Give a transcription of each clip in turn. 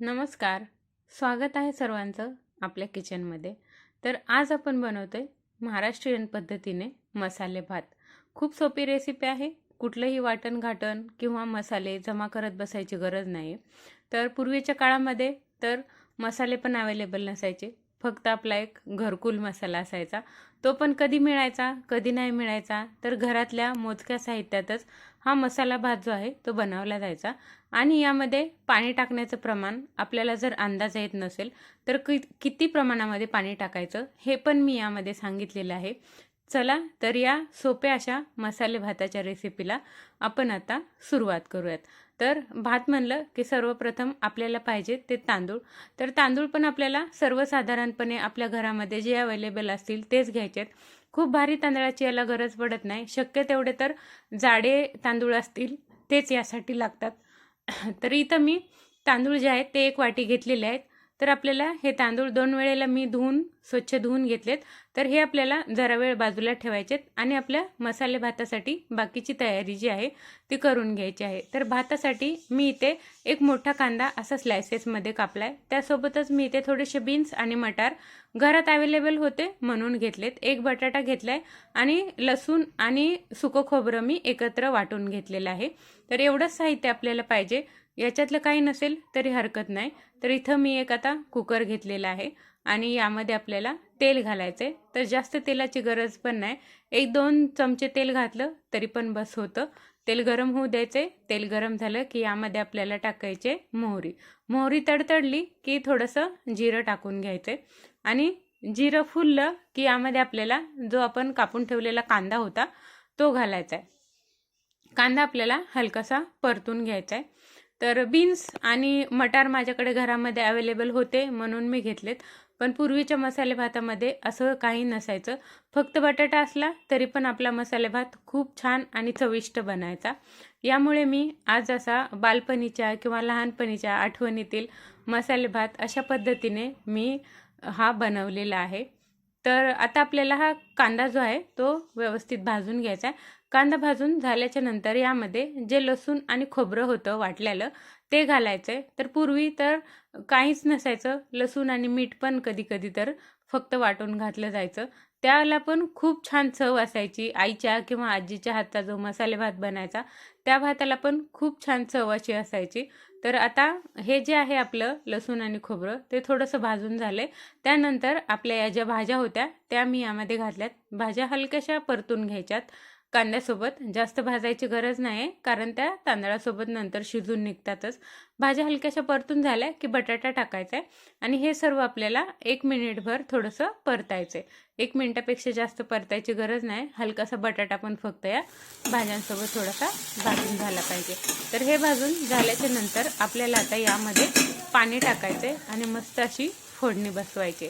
नमस्कार. स्वागत आहे सर्वांचं आपल्या किचनमध्ये. तर आज आपण बनवतो आहे महाराष्ट्रीयन पद्धतीने मसाले भात. खूप सोपी रेसिपी आहे. कुठलंही वाटण घाटण किंवा मसाले जमा करत बसायची गरज नाही तर पूर्वीच्या काळामध्ये तर मसाले पण अवेलेबल नसायचे. फक्त आपला एक घरकुल मसाला असायचा. तो पण कधी मिळायचा कधी नाही मिळायचा. तर घरातल्या मोजक्या साहित्यातच हा मसाला भात जो आहे तो बनवला जायचा. आणि यामध्ये पाणी टाकण्याचं प्रमाण आपल्याला जर अंदाज येत नसेल तर कि किती प्रमाणामध्ये पाणी टाकायचं हे पण मी यामध्ये सांगितलेलं आहे. चला तर या सोप्या अशा मसाले भाताच्या रेसिपीला आपण आता सुरुवात करूयात. तर भात म्हणलं की सर्वप्रथम आपल्याला पाहिजे ते तांदूळ. तर तांदूळ पण आपल्याला सर्वसाधारणपणे आपल्या घरामध्ये जे अवेलेबल असतील तेच घ्यायचे आहेत खूप भारी तांदळाची याला गरज पडत नाही. शक्य तेवढे तर जाडे तांदूळ असतील तेच यासाठी लागतात. तर इथं मी तांदूळ जे आहेत ते एक वाटी घेतलेले आहेत. तर आपल्याला हे तांदूळ दोन वेळेला मी धुवून स्वच्छ धुवून घेतलेत. तर हे आपल्याला जरा वेळ बाजूला ठेवायचेत आणि आपल्या मसाले भातासाठी बाकीची तयारी जी आहे ती करून घ्यायची आहे. तर भातासाठी मी इथे एक मोठा कांदा असा स्लायसेसमध्ये कापला आहे त्यासोबतच मी इथे थोडेसे बीन्स आणि मटार घरात अवेलेबल होते म्हणून घेतलेत. एक बटाटा घेतला आहे आणि लसूण आणि सुकं खोबरं मी एकत्र वाटून घेतलेलं आहे. तर एवढंच साहित्य आपल्याला पाहिजे. याच्यातलं काही नसेल तरी हरकत नाही. तर इथं मी एक आता कुकर घेतलेला आहे. आणि यामध्ये आपल्याला तेल घालायचं आहे तर जास्त तेलाची गरज पण नाही. एक दोन चमचे तेल घातलं तरी पण बस होतं. तेल गरम होऊ द्यायचे तेल गरम झालं की यामध्ये आपल्याला टाकायचे मोहरी. मोहरी तडतडली की थोडंसं जिरं टाकून घ्यायचं आणि जिरं फुललं की यामध्ये आपल्याला जो आपण कापून ठेवलेला कांदा होता तो घालायचा आहे कांदा आपल्याला हलकासा परतून घ्यायचा आहे तर बीन्स आणि मटार माझ्याकडे घरामध्ये अवेलेबल होते म्हणून मी घेतलेत. पण पूर्वीच्या मसाले भातामध्ये असं काही नसायचं. फक्त बटाटा असला तरी पण आपला मसाले भात खूप छान आणि चविष्ट बनायचा. यामुळे मी आज असा बालपणीच्या किंवा लहानपणीच्या आठवणीतील मसाले भात अशा पद्धतीने मी हा बनवलेला आहे. तर आता आपल्याला हा कांदा जो आहे तो व्यवस्थित भाजून घ्यायचा आहे. कांदा भाजून झाल्याच्यानंतर यामध्ये जे लसूण आणि खोबरं होतं वाटलेलं ते घालायचं आहे तर पूर्वी तर काहीच नसायचं. लसूण आणि मीठ पण कधी कधी तर फक्त वाटून घातलं जायचं. त्याला पण खूप छान चव असायची. आईच्या किंवा आजीच्या हातचा जो मसाले भात बनायचा त्या भाताला पण खूप छान चव अशी असायची. तर आता हे जे आहे आपलं लसूण आणि खोबरं ते थोडंसं भाजून झालं त्यानंतर आपल्या या ज्या भाज्या होत्या त्या मी यामध्ये घातल्यात. भाज्या हलक्याशा परतून घ्यायच्यात. कांद्यासोबत जास्त भाजायची गरज नाही कारण त्या तांदळासोबत नंतर शिजून निघतातच. भाज्या हलक्याशा परतून झाल्या की बटाटा टाकायचा आहे आणि हे सर्व आपल्याला एक मिनिटभर थोडंसं परतायचं आहे एक मिनिटापेक्षा जास्त परतायची गरज नाही हलकासा बटाटा पण फक्त या भाज्यांसोबत थोडासा भाजून झाला पाहिजे. तर हे भाजून झाल्याच्यानंतर आपल्याला आता यामध्ये पाणी टाकायचं आहे आणि मस्त अशी फोडणी बसवायची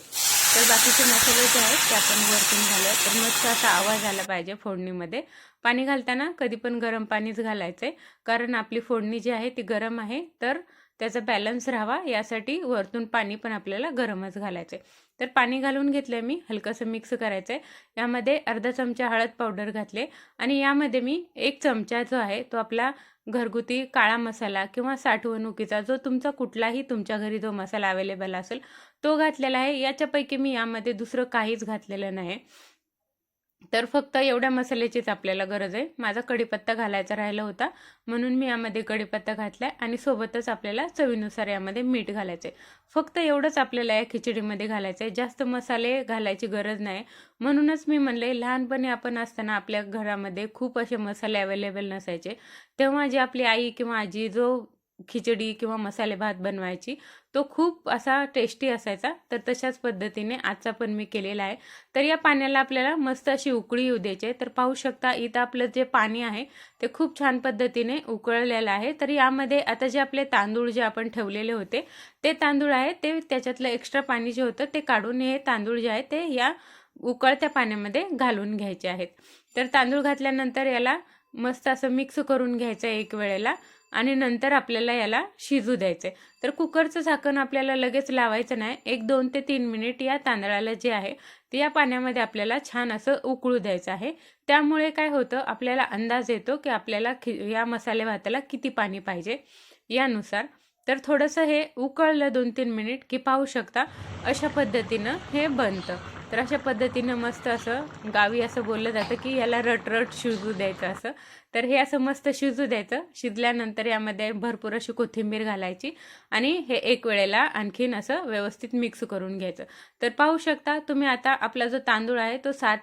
तर बाकीचे मसाले जे आहेत ते आपण वरतून घालत तर मस्त असा आवाज आला पाहिजे फोडणीमध्ये. पाणी घालताना कधी पण गरम पाणीच घालायचं आहे कारण आपली फोडणी जी आहे ती गरम आहे. तर त्याचा बॅलन्स राहावा यासाठी वरतून पाणी पण आपल्याला गरमच घालायचं आहे तर पाणी घालून घेतलं मी हलकंसं मिक्स करायचं आहे यामध्ये अर्धा चमचा हळद पावडर घातले आणि यामध्ये मी एक चमचा जो आहे तो आपला घरगुती काळा मसाला किंवा साठवणुकीचा जो तुमचा कुठलाही तुमच्या घरी जो मसाला अवेलेबल असेल तो घातलेला आहे. याच्यापैकी मी यामध्ये दुसरं काहीच घातलेलं नाही. तर फक्त एवढ्या मसाल्याचीच आपल्याला गरज आहे. माझा कढीपत्ता घालायचा राहिला होता. म्हणून मी यामध्ये कढीपत्ता घातला आहे आणि सोबतच आपल्याला चवीनुसार यामध्ये मीठ घालायचं आहे फक्त एवढंच आपल्याला या खिचडीमध्ये घालायचं आहे जास्त मसाले घालायची गरज नाही. म्हणूनच मी म्हणले लहानपणी आपण असताना आपल्या घरामध्ये खूप असे मसाले अवेलेबल नसायचे. तेव्हा जी आपली आई किंवा आजी जो खिचडी किंवा मसाले भात बनवायची. तो खूप असा टेस्टी असायचा. तर तशाच पद्धतीने आजचा पण मी केलेला आहे. तर या पाण्याला आपल्याला मस्त अशी उकळी येऊ द्यायची तर पाहू शकता इथं आपलं जे पाणी आहे ते खूप छान पद्धतीने उकळलेलं आहे. तर यामध्ये आता जे आपले तांदूळ जे आपण ठेवलेले होते ते तांदूळ आहे ते त्याच्यातलं एक्स्ट्रा पाणी जे होतं ते काढून हे तांदूळ जे आहे ते या उकळत्या पाण्यामध्ये घालून घ्यायचे आहेत. तर तांदूळ घातल्यानंतर याला मस्त असं मिक्स करून घ्यायचं एक वेळेला आणि नंतर आपल्याला याला शिजू द्यायचं आहे तर कुकरचं झाकण आपल्याला लगेच लावायचं नाही. एक दोन ते तीन मिनिट या तांदळाला जे आहे ते या पाण्यामध्ये आपल्याला छान असं उकळू द्यायचं आहे. त्यामुळे काय होतं आपल्याला अंदाज येतो की आपल्याला खि या मसाले भाताला किती पाणी पाहिजे यानुसार. तर थोडंसं हे उकळलं दोन तीन मिनिट की पाहू शकता अशा पद्धतीनं हे बनतं. तर अशा पद्धतीनं मस्त असं गावी असं बोललं जातं की याला रटरट शिजू द्यायचं असं. तर हे असं मस्त शिजू द्यायचं. शिजल्यानंतर यामध्ये भरपूर अशी कोथिंबीर घालायची आणि हे एक वेळेला आणखीन असं व्यवस्थित मिक्स करून घ्यायचं. तर पाहू शकता तुम्ही आता आपला जो तांदूळ आहे तो साठ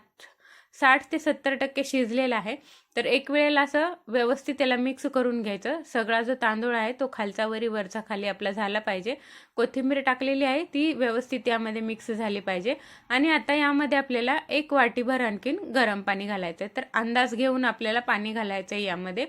साठ ते सत्तर टक्के शिजलेला आहे. तर एक वेळेला असं व्यवस्थित त्याला मिक्स करून घ्यायचं. सगळा जो तांदूळ आहे तो खालचा वरी वरचा खाली आपला झाला पाहिजे. कोथिंबीर टाकलेली आहे ती व्यवस्थित यामध्ये मिक्स झाली पाहिजे. आणि आता यामध्ये आपल्याला एक वाटीभर आणखीन गरम पाणी घालायचं आहे तर अंदाज घेऊन आपल्याला पाणी घालायचं आहे यामध्ये.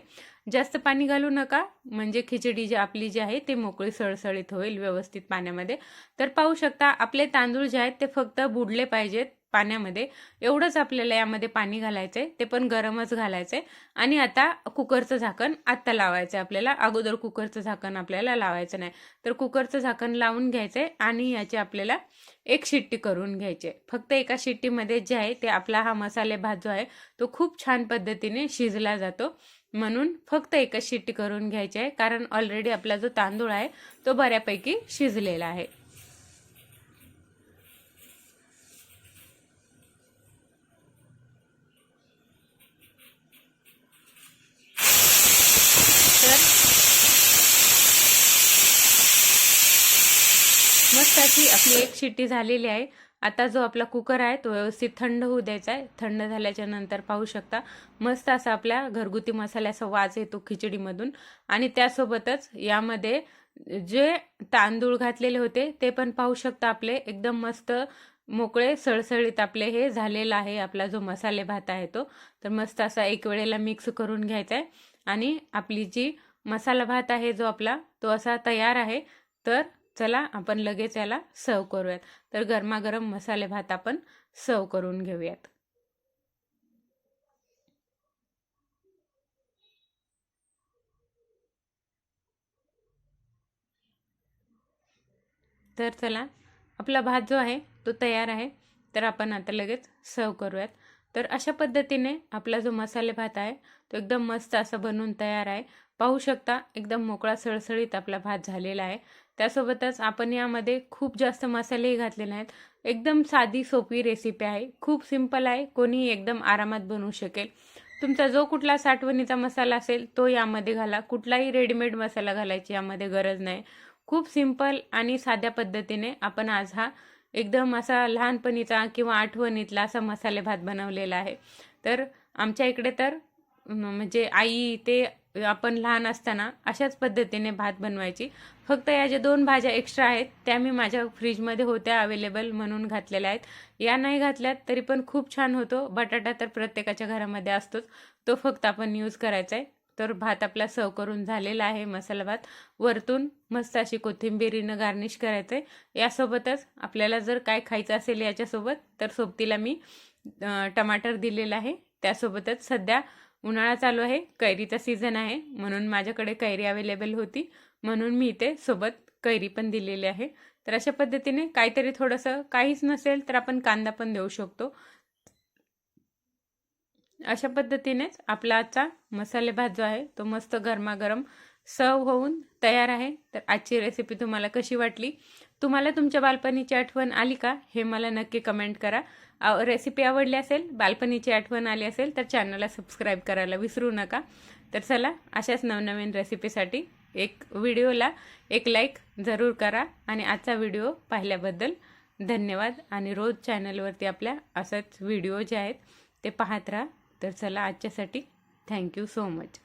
जास्त पाणी घालू नका. म्हणजे खिचडी जी आपली जी आहे ती मोकळी सळसळीत होईल व्यवस्थित पाण्यामध्ये. तर पाहू शकता आपले तांदूळ जे आहेत ते फक्त बुडले पाहिजेत. पाण्यामध्ये. एवढंच आपल्याला यामध्ये पाणी घालायचं आहे ते पण गरमच घालायचं आहे आणि आता कुकरचं झाकण आत्ता लावायचं आहे आपल्याला. अगोदर कुकरचं झाकण आपल्याला लावायचं नाही. तर कुकरचं झाकण लावून घ्यायचं आहे आणि याची आपल्याला एक शिट्टी करून घ्यायची आहे फक्त एका शिट्टीमध्ये जे आहे ते आपला हा मसाले भात जो आहे तो खूप छान पद्धतीने शिजला जातो. म्हणून फक्त एकच शिट्टी करून घ्यायची आहे कारण ऑलरेडी आपला जो तांदूळ आहे तो बऱ्यापैकी शिजलेला आहे तर मस्त आपली एक शिट्टी झालेली आहे. आता जो आपला कुकर आहे तो व्यवस्थित थंड होऊ द्यायचा आहे. थंड झाल्याच्यानंतर पाहू शकता. मस्त असा आपल्या घरगुती मसाल्याचा वाज येतो खिचडीमधून. आणि त्यासोबतच यामध्ये जे तांदूळ घातलेले होते ते पण पाहू शकता आपले. एकदम मस्त मोकळे सळसळीत आपले हे झालेलं आहे आपला जो मसाले भात आहे तो. तर मस्त असा एक वेळेला मिक्स करून घ्यायचा आहे. आणि आपली जी मसाला भात आहे जो आपला तो असा तयार आहे. तर चला आपण लगेच याला सर्व करूयात. तर गरमागरम मसाले भात आपण सर्व करून घेऊयात. तर चला आपला भात जो आहे तो तयार आहे. तर आपण आता लगेच सर्व करूयात. तर अशा पद्धतीने आपला जो मसाले भात आहे तो एकदम मस्त असा बनवून तयार आहे. पाहू शकता एकदम मोकळा सळसळीत आपला भात झालेला आहे. त्यासोबतच आपण यामध्ये खूप जास्त मसालेही घातले नाहीत एकदम साधी सोपी रेसिपी आहे. खूप सिंपल आहे. कोणीही एकदम आरामात बनवू शकेल. तुमचा जो कुठला साठवणीचा मसाला असेल तो यामध्ये घाला. कुठलाही रेडीमेड मसाला घालायची यामध्ये गरज नाही. खूप सिंपल आणि साध्या पद्धतीने आपण आज हा एकदम असा लहानपणीचा किंवा आठवणीतला असा मसाले भात बनवलेला आहे. तर आमच्या इकडे तर म्हणजे आई ते आपण लहान असताना अशाच पद्धतीने भात बनवायची. फक्त या ज्या दोन भाज्या एक्स्ट्रा आहेत त्या मी माझ्या फ्रीजमध्ये होत्या अवेलेबल म्हणून घातलेल्या आहेत. या नाही घातल्यात तरी पण खूप छान होतो. बटाटा तर प्रत्येकाच्या घरामध्ये असतोच. तो फक्त आपण यूज करायचा आहे. तर भात आपला सर्व करून झालेला आहे मसाला भात. वरतून मस्त अशी कोथिंबिरीनं गार्निश करायचं आहे यासोबतच आपल्याला जर काय खायचं असेल याच्यासोबत तर सोबतीला मी टमाटर दिलेलं आहे. त्यासोबतच सध्या उन्हाळा चालू आहे कैरीचा सीझन आहे म्हणून माझ्याकडे कैरी अवेलेबल होती म्हणून मी इथे सोबत कैरी पण दिलेली आहे. तर अशा पद्धतीने काहीतरी थोडंसं काहीच नसेल तर आपण कांदा पण देऊ शकतो. अशा पद्धतीनेच आपला आजचा मसाले भात जो आहे तो मस्त गरमागरम सर्व होऊन तयार आहे. तर आजची रेसिपी तुम्हाला कशी वाटली? तुम्हाला तुमच्या बालपणीची आठवण आली का? हे मला नक्की कमेंट करा. रेसिपी आवडली असेल बालपणीची आठवण आली असेल तर चॅनलला सबस्क्राईब करायला विसरू नका. तर चला अशाच नवनवीन रेसिपीसाठी एक व्हिडिओला एक लाईक जरूर करा आणि आजचा व्हिडिओ पाहिल्याबद्दल धन्यवाद. आणि रोज चॅनलवरती आपल्या असंच व्हिडिओ जे आहेत ते पाहत राहा. तर चला आजच्यासाठी थँक्यू सो मच